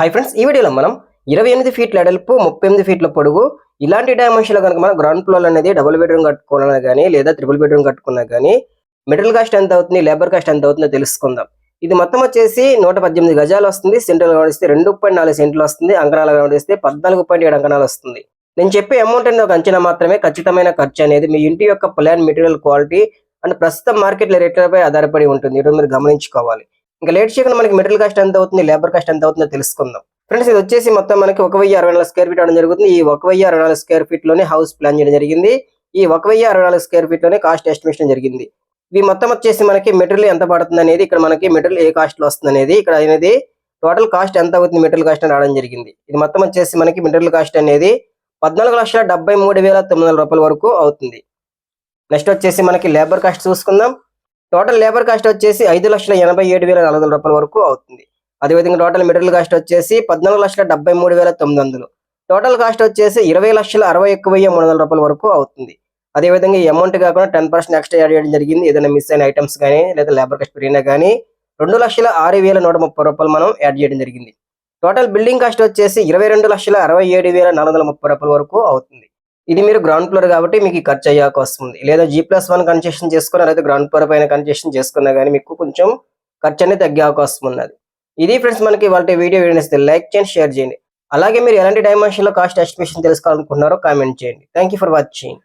Hi friends ఈ వీడియోలో మనం ఇరవై ఎనిమిది ఫీట్ల ఎడల్పు ముప్పై ఎనిమిది ఫీట్ల పొడుగు ఇలాంటి డైమెన్షన్లో కనుక మనం గ్రౌండ్ ఫ్లోర్ అనేది డబుల్ బెడ్రూమ్ కట్టుకున్నా కానీ లేదా త్రిబుల్ బెడ్రూమ్ కట్టుకున్నా కానీ మిడిల్ కాస్ట్ ఎంత అవుతుంది లేబర్ కాస్ట్ ఎంత అవుతుందో తెలుసుకుందాం. ఇది మొత్తం వచ్చేసి నూట పద్దెనిమిది గజాలు వస్తుంది సెంట్రల్ గ్రౌండ్ ఇస్తే రెండు పాయింట్ నాలుగు సెంట్లు వస్తుంది అంకణాల గ్రౌండ్ ఇస్తే పద్నాలుగు పాయింట్ ఏడు అంకణాలు వస్తుంది. నేను చెప్పే అమౌంట్ అనేది ఒక అంచనా మాత్రమే ఖచ్చితమైన ఖర్చు అనేది మీ ఇంటి యొక్క ప్లాన్ మెటీరియల్ క్వాలిటీ అండ్ ప్రస్తుతం మార్కెట్ల రేట్లపై ఆధారపడి ఉంటుంది. ఇటు మీరు గమనించుకోవాలి. ఇంకా లేట్ చేయకుండా మనకి మెటీరియల్ కాస్ట్ ఎంత అవుతుంది లేబర్ కాస్ట్ ఎంత అవుతుందో తెలుసుకుందాం. ఫ్రెండ్స్ ఇది వచ్చేసి మొత్తం మనకి ఒక వెయ్యి అరవై నాలుగు స్క్వేర్ ఫీట్ అవడం జరుగుతుంది. ఈ ఒక వెయ్యి అరవై నాలుగు స్క్వేర్ ఫీట్లోనే హౌస్ ప్లాన్ చేయడం జరిగింది. ఈ ఒక వెయ్యి అరవై నాలుగు స్క్వేర్ ఫీట్లోనే కాస్ట్ ఎస్టిమేషన్ జరిగింది. ఇవి మొత్తం వచ్చేసి మనకి మెటీరియల్ ఎంత పడుతుంది అనేది ఇక్కడ మనకి మెటీరియల్ ఏ కాస్ట్లో వస్తుంది అనేది ఇక్కడ అనేది టోటల్ కాస్ట్ ఎంత అవుతుంది మెటీరియల్ కాస్ట్ అని రావడం జరిగింది. ఇది మొత్తం వచ్చేసి మనకి మెటీరియల్ కాస్ట్ అనేది పద్నాలుగు లక్షల డెబ్బై మూడు వేల తొమ్మిది వందల రూపాయల వరకు అవుతుంది. నెక్స్ట్ వచ్చేసి మనకి లేబర్ కాస్ట్ చూసుకుందాం. టోటల్ లేబర్ కాస్ట్ వచ్చేసి ఐదు లక్షల ఎనభై ఏడు వేల నాలుగు వందల రూపాయల వరకు అవుతుంది. అదేవిధంగా టోటల్ మెటీరియల్ కాస్ట్ వచ్చేసి పద్నాలుగు లక్షల డెబ్బై మూడు వేల తొమ్మిది వందలు. టోటల్ కాస్ట్ వచ్చేసి ఇరవై లక్షల అరవై ఎక్కువ వెయ్యి మూడు వందల రూపాయల వరకు అవుతుంది. అదేవిధంగా ఈ అమౌంట్ కాకుండా టెన్ పర్సెంట్ ఎక్స్ట్రా యాడ్ చేయడం జరిగింది. ఏదైనా మిస్ అయిన ఐటమ్స్ కానీ లేదా లేబర్ కాస్ట్ పెరిగినా కానీ రెండు లక్షల ఆరు వేల నూట ముప్పై రూపాయలు మనం యాడ్ చేయడం జరిగింది. టోటల్ బిల్డింగ్ కాస్ట్ వచ్చేసి ఇరవై రెండు లక్షల అరవై ఏడు వేల నాలుగు వందల ముప్పై రూపాయల వరకు అవుతుంది. ఇది మీరు గ్రౌండ్ ఫ్లోర్ కాబట్టి మీకు ఖర్చు అయ్యాక వస్తుంది. లేదా జీ ప్లస్ వన్ కన్సెషన్ చేసుకున్న లేదా గ్రౌండ్ ఫ్లోర్ పైన కన్సెషన్ చేసుకున్నా కానీ మీకు కొంచెం ఖర్చు అనేది తగ్గే అవకాశం ఉన్నది. ఇది ఫ్రెండ్స్ మనకి వాళ్ళ వీడియో వీడియో లైక్ చేయండి షేర్ చేయండి. అలాగే మీరు ఎలాంటి డైమెన్షన్లో కాస్ట్ ఎస్టిమేషన్ తెలుసుకోవాలనుకుంటున్నారో కామెంట్ చేయండి. Thank for watching